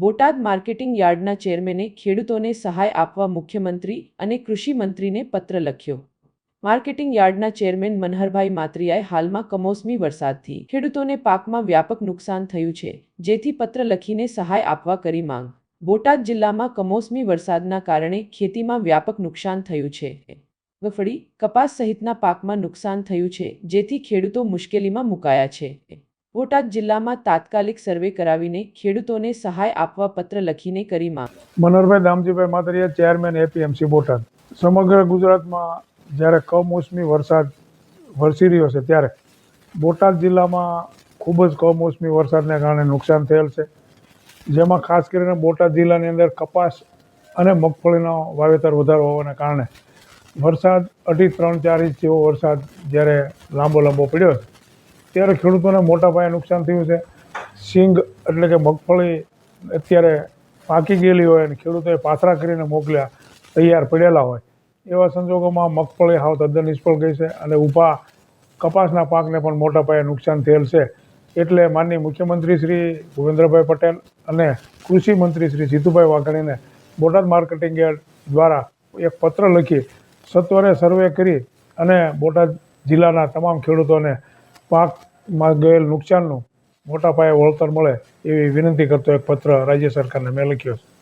Botad marketing યાર્ડના ચેરમેને ખેડૂતોને સહાય આપવા મુખ્યમંત્રી અને કૃષિ મંત્રીને પત્ર લખ્યો. માર્કેટિંગ યાર્ડના ચેરમેન મનહરભાઈ માત્રિયાએ હાલમાં કમોસમી વરસાદથી ખેડૂતોને પાકમાં વ્યાપક નુકસાન થયું છે, જેથી પત્ર લખીને સહાય આપવા કરી માંગ. બોટાદ જિલ્લામાં કમોસમી વરસાદના કારણે ખેતીમાં વ્યાપક નુકસાન થયું છે. મગફળી કપાસ સહિતના પાકમાં નુકસાન થયું છે, જેથી ખેડૂતો મુશ્કેલીમાં મુકાયા છે. બોટાદ જિલ્લામાં તાત્કાલિક સર્વે કરાવીને ખેડૂતોને સહાય આપવા પત્ર લખીને કરી માંગ. Manoharbhai Damjibhai Matariya, chairman APMC Botad. સમગ્ર ગુજરાતમાં જ્યારે કમોસમી વરસાદ વરસી રહ્યો છે ત્યારે બોટાદ જિલ્લામાં ખૂબ જ કમોસમી વરસાદને કારણે નુકસાન થયેલ છે. જેમાં ખાસ કરીને બોટાદ જિલ્લાની અંદર કપાસ અને મગફળીનો વાવેતર વધારો હોવાને કારણે વરસાદ અઢી ત્રણ ચાર ઇંચ જેવો વરસાદ જ્યારે લાંબો લાંબો પડ્યો છે ત્યારે ખેડૂતોને મોટા પાયે નુકસાન થયું છે. સિંગ એટલે કે મગફળી અત્યારે પાકી ગયેલી હોય અને ખેડૂતોએ પાથરા કરીને મોકલ્યા, તૈયાર પડેલા હોય. એવા સંજોગોમાં મગફળી હાવ તદ્દન નિષ્ફળ ગઈ છે અને ઊભા કપાસના પાકને પણ મોટા પાયે નુકસાન થયેલ છે. એટલે માનનીય મુખ્યમંત્રી શ્રી ભૂપેન્દ્રભાઈ પટેલ અને કૃષિ મંત્રી શ્રી જીતુભાઈ વાઘાણીને બોટાદ માર્કેટિંગ યાર્ડ દ્વારા એક પત્ર લખી સત્વરે સર્વે કરી અને બોટાદ જિલ્લાના તમામ ખેડૂતોને પાકમાં ગયેલ નુકસાનનું મોટા પાયે વળતર મળે એવી વિનંતી કરતો એક પત્ર રાજ્ય સરકારને મેં લખ્યો છે.